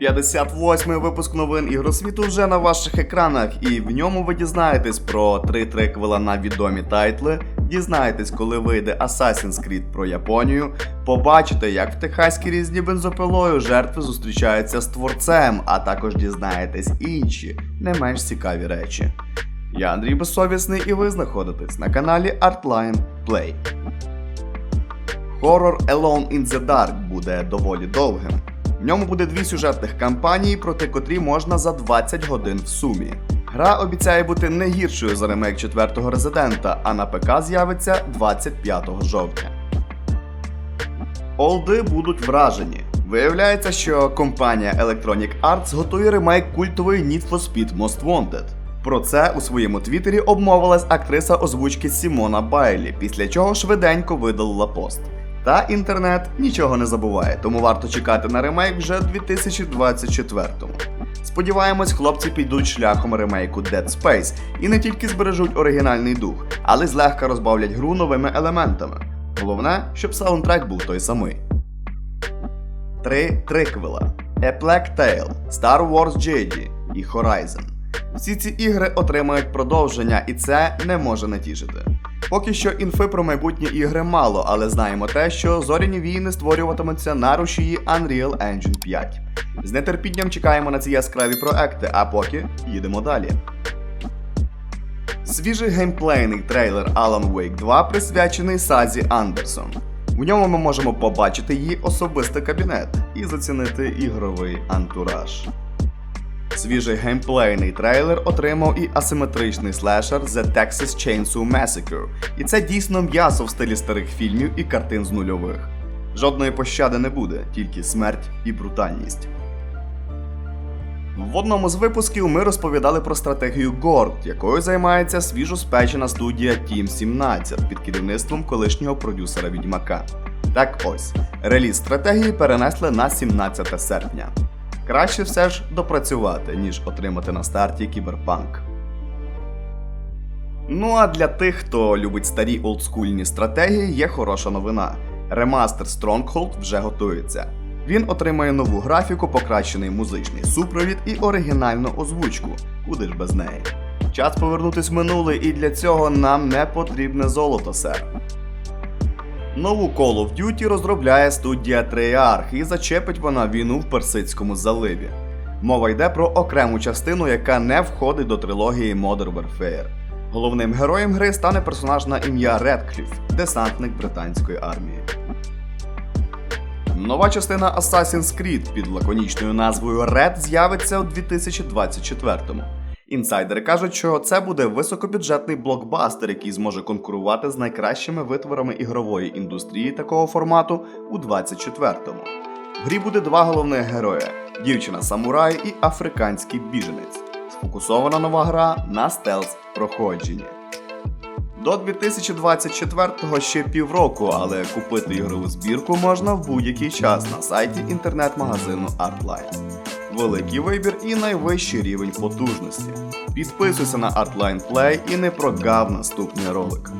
58-й випуск новин ігросвіту вже на ваших екранах, і в ньому ви дізнаєтесь про три триквела на відомі тайтли, дізнаєтесь, коли вийде Assassin's Creed про Японію, побачите, як в техаській різні бензопилою жертви зустрічаються з творцем, а також дізнаєтесь інші, не менш цікаві речі. Я Андрій Безсовісний, і ви знаходитесь на каналі Artline Play. Хоррор Alone in the Dark буде доволі довгим. В ньому буде дві сюжетних кампанії, проти котрі можна за 20 годин в сумі. Гра обіцяє бути не гіршою за ремейк 4-го резидента, а на ПК з'явиться 25 жовтня. Олди будуть вражені. Виявляється, що компанія Electronic Arts готує ремейк культової Need for Speed Most Wanted. Про це у своєму твіттері обмовилась актриса озвучки Сімона Байлі, після чого швиденько видалила пост. Та інтернет нічого не забуває, тому варто чекати на ремейк вже 2024-му. Сподіваємось, хлопці підуть шляхом ремейку Dead Space і не тільки збережуть оригінальний дух, але злегка розбавлять гру новими елементами. Головне, щоб саундтрек був той самий. Три триквела: A Plague Tale, Star Wars Jedi і Horizon. Всі ці ігри отримають продовження, і це не може не тішити. Поки що інфи про майбутні ігри мало, але знаємо те, що зоряні війни створюватимуться на рушії Unreal Engine 5. З нетерпінням чекаємо на ці яскраві проекти, а поки їдемо далі. Свіжий геймплейний трейлер Alan Wake 2 присвячений Сазі Андерсон. В ньому ми можемо побачити її особистий кабінет і зацінити ігровий антураж. Свіжий геймплейний трейлер отримав і асиметричний слешер The Texas Chainsaw Massacre. І це дійсно м'ясо в стилі старих фільмів і картин з нульових. Жодної пощади не буде, тільки смерть і брутальність. В одному з випусків ми розповідали про стратегію Горд, якою займається свіжоспечена студія Team 17 під керівництвом колишнього продюсера Відьмака. Так ось, реліз стратегії перенесли на 17 серпня. Краще все ж допрацювати, ніж отримати на старті кіберпанк. Ну а для тих, хто любить старі олдскульні стратегії, є хороша новина. Ремастер Stronghold вже готується. Він отримає нову графіку, покращений музичний супровід і оригінальну озвучку. Куди ж без неї? Час повернутись в минуле, і для цього нам не потрібне золото, сер. Нову Call of Duty розробляє студія Treyarch і зачепить вона війну в Персидському заливі. Мова йде про окрему частину, яка не входить до трилогії Modern Warfare. Головним героєм гри стане персонаж на ім'я Редкліф, десантник британської армії. Нова частина Assassin's Creed під лаконічною назвою Red з'явиться у 2024-му. Інсайдери кажуть, що це буде високобюджетний блокбастер, який зможе конкурувати з найкращими витворами ігрової індустрії такого формату у 24-му. В грі буде два головних героя: дівчина-самурай і африканський біженець. Сфокусована нова гра на стелс проходженні. До 2024-го ще півроку, але купити ігрову збірку можна в будь-який час на сайті інтернет-магазину Artline. Великий вибір і найвищий рівень потужності. Підписуйся на Artline Play і не прогав наступний ролик.